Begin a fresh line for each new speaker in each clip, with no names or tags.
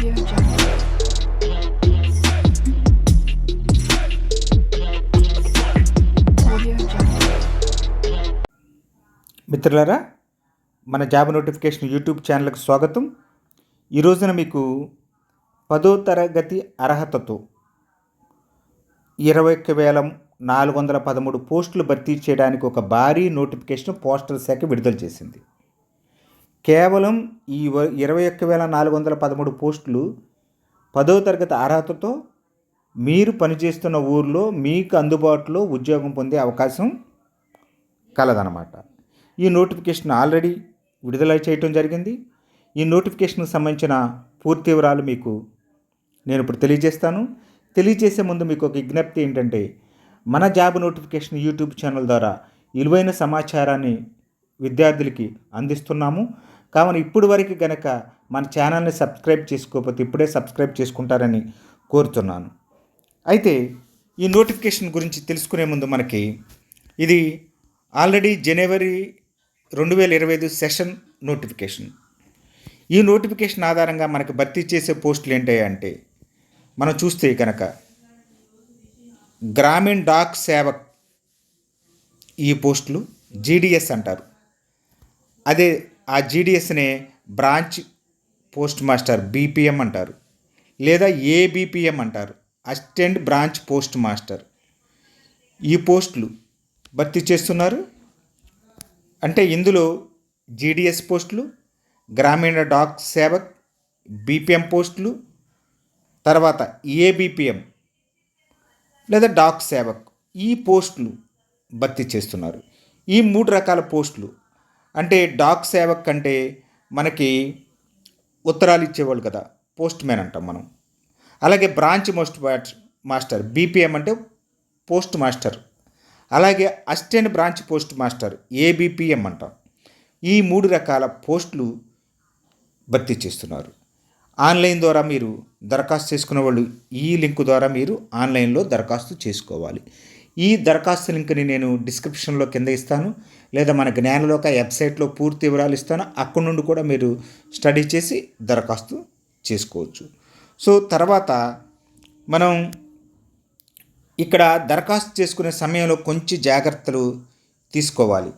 మిత్రులారా మన job notification YouTube ఛానల్కి స్వాగతం. ఈ రోజున మీకు పదో తరగతి అర్హతతో ఇరవై ఒక్క వేల నాలుగు వందల పదమూడు పోస్టులు భర్తీ చేయడానికి ఒక భారీ నోటిఫికేషన్ పోస్టల్ శాఖ విడుదల చేసింది. కేవలం ఈ వ- ఇరవై ఒక్క వేల నాలుగు వందల పదమూడు పోస్టులు పదో తరగతి అర్హతతో మీరు పనిచేస్తున్న ఊర్లో మీకు అందుబాటులో ఉద్యోగం పొందే అవకాశం కలదనమాట ఈ నోటిఫికేషన్ ఆల్రెడీ విడుదల చేయటం జరిగింది. ఈ నోటిఫికేషన్కి సంబంధించిన పూర్తి వివరాలు మీకు నేను ఇప్పుడు తెలియజేస్తాను. తెలియజేసే ముందు మీకు ఒక విజ్ఞప్తి ఏంటంటే మన జాబ్ నోటిఫికేషన్ యూట్యూబ్ ఛానల్ ద్వారా విలువైన సమాచారాన్ని విద్యార్థులకి అందిస్తున్నాము. కావున ఇప్పుడు వరకు గనక మన ఛానల్ని సబ్స్క్రైబ్ చేసుకోకపోతే ఇప్పుడే సబ్స్క్రైబ్ చేసుకుంటారని కోరుతున్నాను. అయితే ఈ నోటిఫికేషన్ గురించి తెలుసుకునే ముందు మనకి ఇది ఆల్రెడీ జనవరి రెండు వేల ఇరవై ఐదు సెషన్ నోటిఫికేషన్. ఈ నోటిఫికేషన్ ఆధారంగా మనకి భర్తీ చేసే పోస్టులు ఏంటంటే అంటే మనం చూస్తే కనుక గ్రామీణ డాక్ సేవక్ ఈ పోస్టులు జీడిఎస్ అంటారు. అదే ఆ జీడిఎస్నే బ్రాంచ్ పోస్ట్ మాస్టర్ బీపీఎం అంటారు. లేదా ఏబీపీఎం అంటారు. Assistant branch post master. ఈ పోస్టులు భర్తీ చేస్తున్నారు. అంటే ఇందులో జీడిఎస్ పోస్టులు గ్రామీణ డాక్ సేవక్ బీపీఎం పోస్టులు తర్వాత ఏబీపీఎం లేదా డాక్ సేవక్ ఈ పోస్టులు భర్తీ చేస్తున్నారు. ఈ మూడు రకాల పోస్టులు అంటే డాక్ సేవక్ కంటే మనకి ఉత్తరాలు ఇచ్చేవాళ్ళు కదా పోస్ట్ మ్యాన్ అంటాం మనం. అలాగే బ్రాంచ్ మోస్ట్ మాస్టర్ బీపీఎం అంటే పోస్ట్ మాస్టర్. అలాగే assistant branch post master ABPM అంటాం. ఈ మూడు రకాల పోస్టులు భర్తీ చేస్తున్నారు. ఆన్లైన్ ద్వారా మీరు దరఖాస్తు చేసుకున్న వాళ్ళు ఈ లింక్ ద్వారా మీరు ఆన్లైన్లో దరఖాస్తు చేసుకోవాలి. ఈ దరఖాస్తు లింక్ని నేను డిస్క్రిప్షన్లో కింద ఇస్తాను. లేదా మన జ్ఞానలోక వెబ్సైట్లో పూర్తి వివరాలు ఇస్తాను. అక్కడి నుండి కూడా మీరు స్టడీ చేసి దరఖాస్తు చేసుకోవచ్చు. సో తర్వాత మనం ఇక్కడ దరఖాస్తు చేసుకునే సమయంలో కొంచెం జాగ్రత్తలు తీసుకోవాలి.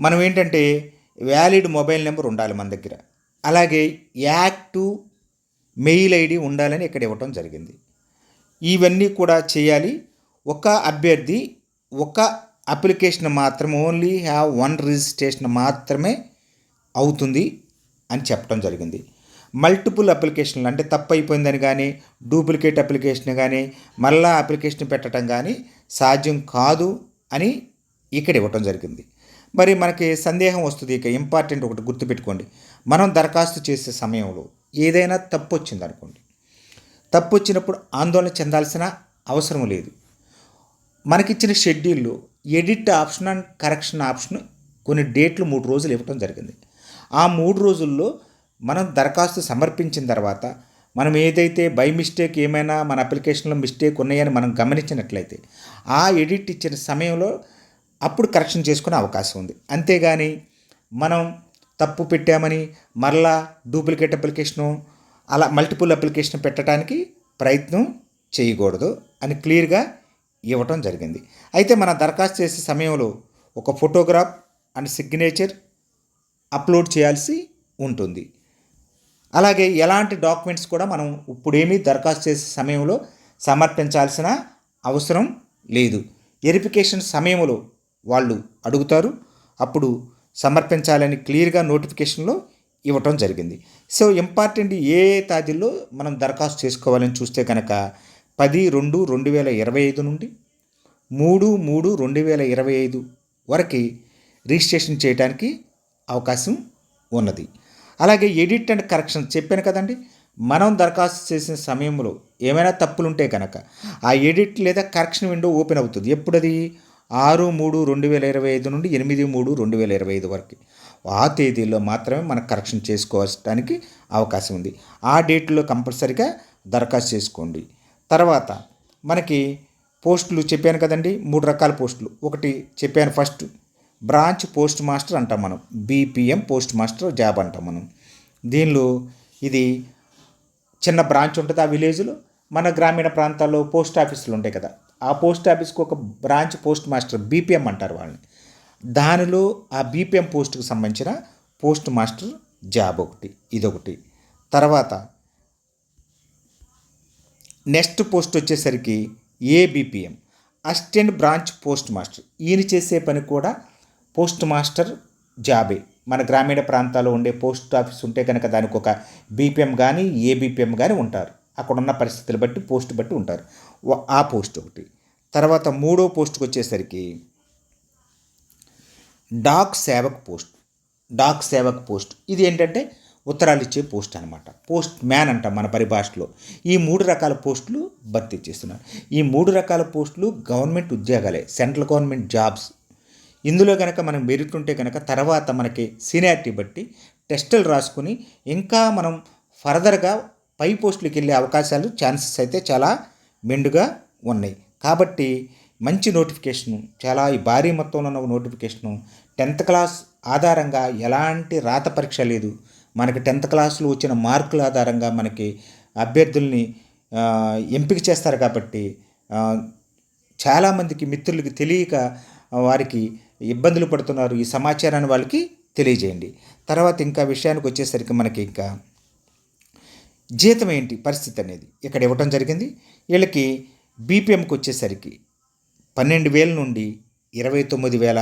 మనం ఏంటంటే వ్యాలిడ్ మొబైల్ నెంబర్ ఉండాలి మన దగ్గర. అలాగే యాక్టివ్ మెయిల్ ఐడి ఉండాలని ఇక్కడ ఇవ్వటం జరిగింది. ఇవన్నీ కూడా చేయాలి. ఒక అభ్యర్థి ఒక అప్లికేషన్ మాత్రమే ఓన్లీ హ్యావ్ వన్ రిజిస్ట్రేషన్ మాత్రమే అవుతుంది అని చెప్పడం జరిగింది. మల్టిపుల్ అప్లికేషన్లు అంటే తప్పు అయిపోయిందని కానీ డూప్లికేట్ అప్లికేషన్ కానీ మళ్ళా అప్లికేషన్ పెట్టడం కానీ సాధ్యం కాదు అని ఇక్కడ ఇవ్వటం జరిగింది. మరి మనకి సందేహం వస్తుంది ఇక ఇంపార్టెంట్ ఒకటి గుర్తుపెట్టుకోండి. మనం దరఖాస్తు చేసే సమయంలో ఏదైనా తప్పు వచ్చిందనుకోండి. తప్పు వచ్చినప్పుడు ఆందోళన చెందాల్సిన అవసరం లేదు. మనకిచ్చిన షెడ్యూల్లో edit option and correction option కొన్ని డేట్లు మూడు రోజులు ఇవ్వటం జరిగింది. ఆ మూడు రోజుల్లో మనం దరఖాస్తు సమర్పించిన తర్వాత మనం ఏదైతే బై మిస్టేక్ ఏమైనా మన అప్లికేషన్లో మిస్టేక్ ఉన్నాయని మనం గమనించినట్లయితే ఆ ఎడిట్ ఇచ్చిన సమయంలో అప్పుడు కరెక్షన్ చేసుకునే అవకాశం ఉంది. అంతేగాని మనం తప్పు పెట్టామని మరలా డూప్లికేట్ అప్లికేషను అలా మల్టిపుల్ అప్లికేషన్ పెట్టడానికి ప్రయత్నం చేయకూడదు అని క్లియర్గా ఇవ్వటం జరిగింది. అయితే మనం దరఖాస్తు చేసే సమయంలో ఒక ఫోటోగ్రాఫ్ అండ్ సిగ్నేచర్ అప్లోడ్ చేయాల్సి ఉంటుంది. అలాగే ఎలాంటి డాక్యుమెంట్స్ కూడా మనం ఇప్పుడేమీ దరఖాస్తు చేసే సమయంలో సమర్పించాల్సిన అవసరం లేదు. వెరిఫికేషన్ సమయంలో వాళ్ళు అడుగుతారు. అప్పుడు సమర్పించాలని క్లియర్గా నోటిఫికేషన్లో ఇవ్వటం జరిగింది. సో ఇంపార్టెంట్ ఏ ఏ మనం దరఖాస్తు చేసుకోవాలని చూస్తే కనుక పది రెండు రెండు వేల ఇరవై ఐదు నుండి మూడు మూడు రెండు వేల ఇరవై ఐదు వరకు రిజిస్ట్రేషన్ చేయడానికి అవకాశం ఉన్నది. అలాగే ఎడిట్ అండ్ కరెక్షన్ చెప్పాను కదండి మనం దరఖాస్తు చేసిన సమయంలో ఏమైనా తప్పులుంటే కనుక ఆ ఎడిట్ లేదా కరెక్షన్ విండో ఓపెన్ అవుతుంది. ఎప్పుడది? ఆరు మూడు రెండు వేల ఇరవై ఐదు నుండి ఎనిమిది మూడు రెండు వేల ఇరవై ఐదు వరకు. ఆ తేదీల్లో మాత్రమే మనం కరెక్షన్ చేసుకోవడానికి అవకాశం ఉంది. ఆ డేట్లో కంపల్సరిగా దరఖాస్తు చేసుకోండి. తర్వాత మనకి పోస్టులు చెప్పాను కదండి మూడు రకాల పోస్టులు. ఒకటి చెప్పాను ఫస్ట్ బ్రాంచ్ పోస్ట్ మాస్టర్ అంటాం మనం. బీపీఎం పోస్ట్ మాస్టర్ జాబ్ అంటాం మనం. దీనిలో ఇది చిన్న బ్రాంచ్ ఉంటుంది ఆ విలేజ్లో. మన గ్రామీణ ప్రాంతాల్లో పోస్ట్ ఆఫీసులు ఉంటాయి కదా. ఆ పోస్ట్ ఆఫీస్కి ఒక బ్రాంచ్ పోస్ట్ మాస్టర్ బీపీఎం అంటారు వాళ్ళని. దానిలో ఆ బీపీఎం పోస్ట్కి సంబంధించిన పోస్ట్ మాస్టర్ జాబ్ ఒకటి ఇదొకటి. తర్వాత నెక్స్ట్ పోస్ట్ వచ్చేసరికి ABPM assistant branch post master. ఈయన చేసే పని కూడా పోస్ట్ మాస్టర్ జాబే. మన గ్రామీణ ప్రాంతాల్లో ఉండే పోస్ట్ ఆఫీస్ ఉంటే కనుక దానికి ఒక బీపీఎం కానీ ఏబిపిఎం కానీ ఉంటారు. అక్కడ ఉన్న పరిస్థితులు బట్టి పోస్ట్ బట్టి ఉంటారు. ఆ పోస్ట్ ఒకటి. తర్వాత మూడో పోస్ట్కి వచ్చేసరికి డాక్ సేవక్ పోస్ట్. డాక్ సేవక్ పోస్ట్. ఇది ఏంటంటే ఉత్తరాలు ఇచ్చే పోస్ట్ అనమాట పోస్ట్ మ్యాన్ అంట మన పరిభాషలో. ఈ మూడు రకాల పోస్టులు భర్తీ చేస్తున్నారు. ఈ మూడు రకాల పోస్టులు గవర్నమెంట్ ఉద్యోగాలే. Central government jobs. ఇందులో కనుక మనం మెరిట్ ఉంటే కనుక తర్వాత మనకి సీనియారిటీ బట్టి టెస్టులు రాసుకుని ఇంకా మనం ఫర్దర్గా పై పోస్టులకు వెళ్ళే అవకాశాలు ఛాన్సెస్ అయితే చాలా మెండుగా ఉన్నాయి. కాబట్టి మంచి నోటిఫికేషను చాలా ఈ భారీ మొత్తంలో ఉన్న నోటిఫికేషను టెన్త్ క్లాస్ ఆధారంగా ఎలాంటి రాత పరీక్ష లేదు. మనకి టెన్త్ క్లాస్లో వచ్చిన మార్కుల ఆధారంగా మనకి అభ్యర్థుల్ని ఎంపిక చేస్తారు కాబట్టి చాలామందికి మిత్రులకి తెలియక వారికి ఇబ్బందులు పడుతున్నారు ఈ సమాచారాన్ని వాళ్ళకి తెలియజేయండి. తర్వాత ఇంకా విషయానికి వచ్చేసరికి మనకి ఇంకా జీతం ఏంటి పరిస్థితి అనేది. ఇక్కడ ఇవ్వటం జరిగింది. వీళ్ళకి బీపీఎంకి వచ్చేసరికి పన్నెండు వేల నుండి ఇరవై తొమ్మిది వేల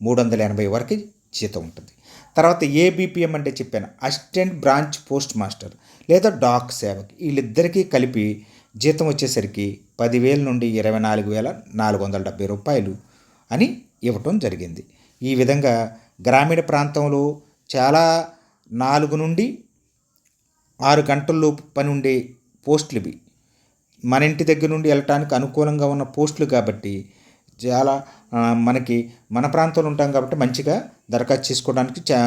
మూడు వందల ఎనభై వరకు జీతం ఉంటుంది. తర్వాత ఏబిపిఎం అంటే చెప్పాను. అసిస్టెంట్ బ్రాంచ్ పోస్ట్ మాస్టర్ లేదా డాక్ సేవక్. వీళ్ళిద్దరికీ కలిపి జీతం వచ్చేసరికి పదివేల నుండి ఇరవై నాలుగు వేల నాలుగు వందల డెబ్బై రూపాయలు అని ఇవ్వటం జరిగింది. ఈ విధంగా గ్రామీణ ప్రాంతంలో చాలా నాలుగు నుండి ఆరు గంటల్లోపు పని ఉండే పోస్టులు ఇవి. మన ఇంటి దగ్గర నుండి వెళ్ళటానికి అనుకూలంగా ఉన్న పోస్టులు కాబట్టి చాలా మనకి మన ప్రాంతంలో ఉంటాం కాబట్టి మంచిగా దరఖాస్తు చేసుకోవడానికి చా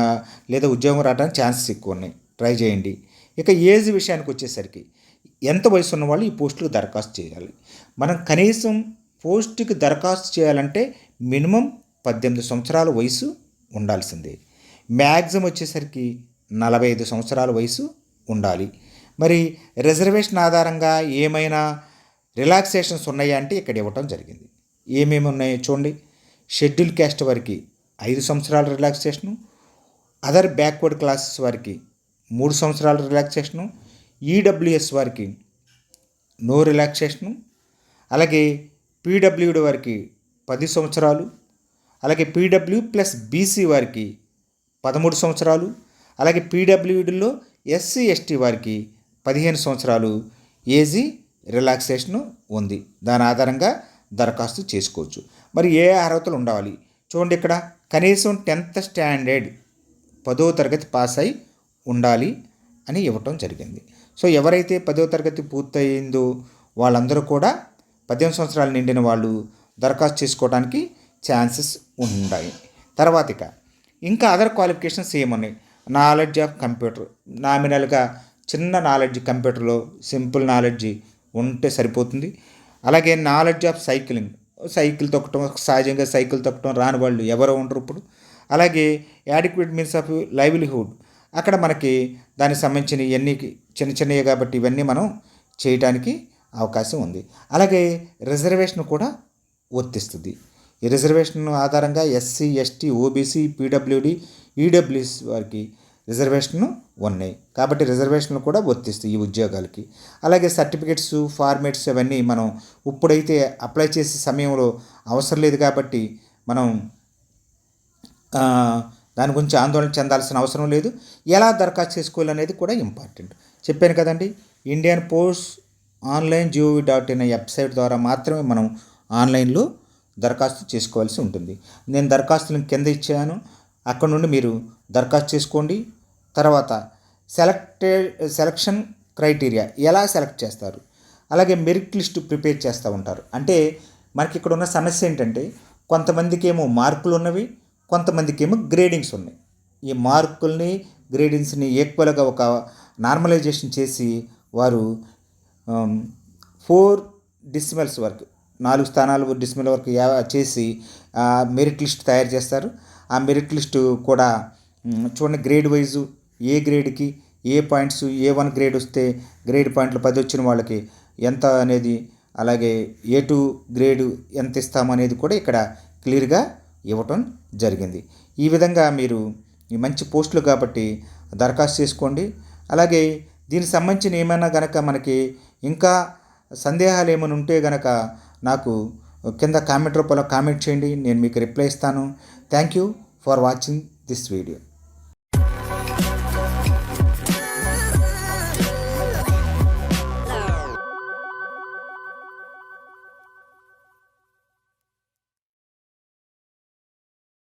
లేదా ఉద్యోగం రావడానికి ఛాన్సెస్ ఎక్కువ ఉన్నాయి. ట్రై చేయండి. ఇక ఏజ్ విషయానికి వచ్చేసరికి ఎంత వయసు ఉన్న వాళ్ళు ఈ పోస్టులకు దరఖాస్తు చేయాలి. మనం కనీసం పోస్టుకి దరఖాస్తు చేయాలంటే మినిమం పద్దెనిమిది సంవత్సరాల వయసు ఉండాల్సిందే. మ్యాక్సిమం వచ్చేసరికి నలభై ఐదు సంవత్సరాల వయసు ఉండాలి. మరి రిజర్వేషన్ ఆధారంగా ఏమైనా రిలాక్సేషన్స్ ఉన్నాయా అంటే ఇక్కడ ఇవ్వటం జరిగింది. ఏమేమి ఉన్నాయో చూడండి. షెడ్యూల్ క్యాస్ట్ వారికి ఐదు సంవత్సరాల రిలాక్సేషను అదర్ బ్యాక్వర్డ్ క్లాసెస్ వారికి మూడు సంవత్సరాల రిలాక్సేషను ఈడబ్ల్యూఎస్ వారికి నో రిలాక్సేషను అలాగే పీడబ్ల్యూడి వారికి పది సంవత్సరాలు అలాగే పీడబ్ల్యూ ప్లస్ బీసీ వారికి పదమూడు సంవత్సరాలు అలాగే పీడబ్ల్యూడిలో ఎస్సీ ఎస్టీ వారికి పదిహేను సంవత్సరాలు ఏజీ రిలాక్సేషన్ ఉంది. దాని ఆధారంగా దరఖాస్తు చేసుకోవచ్చు. మరి ఏ అర్హతలు ఉండాలి? చూడండి ఇక్కడ కనీసం టెన్త్ స్టాండర్డ్ పదో తరగతి పాస్ అయి ఉండాలి అని ఇవ్వటం జరిగింది. సో ఎవరైతే పదో తరగతి పూర్తయిందో వాళ్ళందరూ కూడా పద్దెనిమిది సంవత్సరాలు నిండిన వాళ్ళు దరఖాస్తు చేసుకోవడానికి ఛాన్సెస్ ఉన్నాయి తర్వాత ఇక ఇంకా అదర్ క్వాలిఫికేషన్స్ ఏమున్నాయి? Knowledge of computer. నామినల్గా చిన్న నాలెడ్జ్ కంప్యూటర్లో సింపుల్ నాలెడ్జ్ ఉంటే సరిపోతుంది. అలాగే నాలెడ్జ్ ఆఫ్ సైక్లింగ్ సైకిల్ తొక్కటం సహజంగా సైకిల్ తొక్కటం రాని వాళ్ళు ఎవరో ఉండరు ఇప్పుడు. అలాగే యాడిక్వేట్ మీన్స్ ఆఫ్ లైవ్లీహుడ్ అక్కడ మనకి దానికి సంబంధించిన ఇవన్నీ చిన్న చిన్నవి కాబట్టి ఇవన్నీ మనం చేయడానికి అవకాశం ఉంది. అలాగే రిజర్వేషన్ కూడా వర్తిస్తుంది. ఈ రిజర్వేషన్ ఆధారంగా SC ST OBC PWD EWS వారికి రిజర్వేషన్ ఉన్నాయి. కాబట్టి రిజర్వేషన్లు కూడా వర్తిస్తాయి ఈ ఉద్యోగాలకి. అలాగే సర్టిఫికెట్స్ ఫార్మేట్స్ అవన్నీ మనం ఇప్పుడైతే అప్లై చేసే సమయంలో అవసరం లేదు కాబట్టి మనం దాని గురించి ఆందోళన చెందాల్సిన అవసరం లేదు. ఎలా దరఖాస్తు చేసుకోవాలనేది కూడా ఇంపార్టెంట్. చెప్పాను కదండి Indian post online gov dot in website ద్వారా మాత్రమే మనం ఆన్లైన్లో దరఖాస్తు చేసుకోవాల్సి ఉంటుంది. నేను దరఖాస్తులను కింద ఇచ్చాను. అక్కడ నుండి మీరు దరఖాస్తు చేసుకోండి. తర్వాత సెలెక్టెడ్ సెలక్షన్ క్రైటీరియా ఎలా సెలెక్ట్ చేస్తారు? అలాగే మెరిట్ లిస్ట్ ప్రిపేర్ చేస్తూ ఉంటారు. అంటే మనకి ఇక్కడ ఉన్న సమస్య ఏంటంటే కొంతమందికి ఏమో మార్కులు ఉన్నవి కొంతమందికి ఏమో గ్రేడింగ్స్ ఉన్నాయి. ఈ మార్కుల్ని గ్రేడింగ్స్ని ఈక్వల్గా ఒక నార్మలైజేషన్ చేసి వారు ఫోర్ డిసిమల్స్ వరకు నాలుగు స్థానాలు డిసిమల్ వరకు చేసి ఆ, మెరిట్ లిస్ట్ తయారు చేస్తారు. ఆ మెరిట్ లిస్టు కూడా చూడండి గ్రేడ్ వైజు ఏ గ్రేడ్కి ఏ పాయింట్స్ ఏ వన్ గ్రేడ్ వస్తే గ్రేడ్ పాయింట్లు పది వచ్చిన వాళ్ళకి ఎంత అనేది అలాగే ఏ టూ గ్రేడు ఎంత ఇస్తామనేది కూడా ఇక్కడ క్లియర్గా ఇవ్వటం జరిగింది. ఈ విధంగా మీరు ఈ మంచి పోస్టులు కాబట్టి దరఖాస్తు చేసుకోండి. అలాగే దీనికి సంబంధించిన ఏమైనా గనక మనకి ఇంకా సందేహాలు ఏమైనా ఉంటే గనక నాకు కింద కామెంట్ రూపంలో కామెంట్ చేయండి. నేను మీకు రిప్లై ఇస్తాను. Thank you for watching this video